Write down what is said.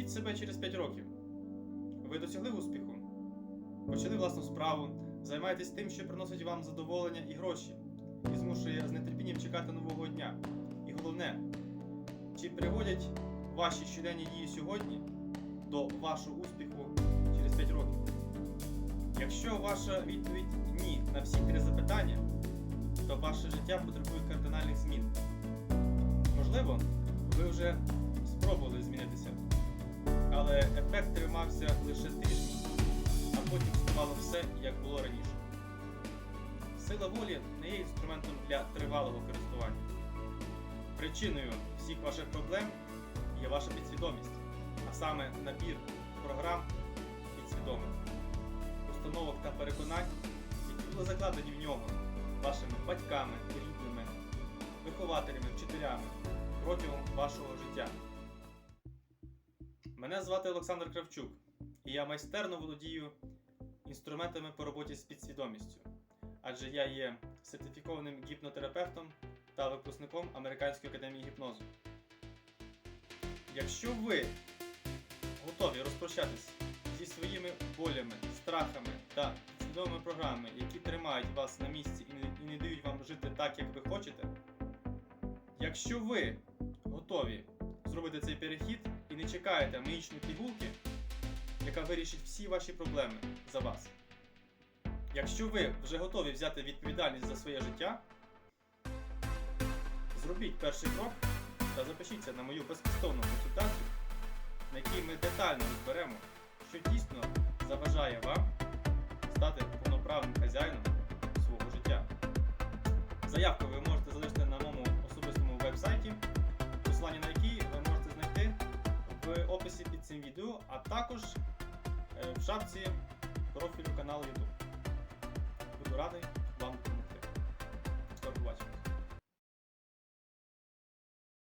Уявіть себе через 5 років. Ви досягли успіху, почали власну справу, займаєтесь тим, що приносить вам задоволення і гроші, і змушує з нетерпінням чекати нового дня. І головне, чи приводять ваші щоденні дії сьогодні до вашого успіху через 5 років? Якщо ваша відповідь ні на всі три запитання, то ваше життя потребує кардинальних змін. Можливо, ви вже спробували змінитися, але ефект тримався лише тиждень, а потім ставало все, як було раніше. Сила волі не є інструментом для тривалого користування. Причиною всіх ваших проблем є ваша підсвідомість, а саме набір програм підсвідомих, установок та переконань, які були закладені в нього вашими батьками, рідними, вихователями, вчителями протягом вашого життя. Мене звати Олександр Кравчук, і я майстерно володію інструментами по роботі з підсвідомістю, адже я є сертифікованим гіпнотерапевтом та випускником Американської академії гіпнозу. Якщо ви готові розпрощатись зі своїми болями, страхами та підсвідомими програмами, які тримають вас на місці і не, дають вам жити так, як ви хочете, якщо ви готові зробити цей перехід не чекаєте магічної пігулки, яка вирішить всі ваші проблеми за вас. Якщо ви вже готові взяти відповідальність за своє життя, зробіть перший крок та запишіться на мою безкоштовну консультацію, на якій ми детально розберемо, що дійсно заважає вам стати повноправним хазяїном свого життя. Заявку ви можете залишити на моєму особистому веб-сайті, описі під цим відео, а також е, в шапці профілю каналу YouTube. Буду радий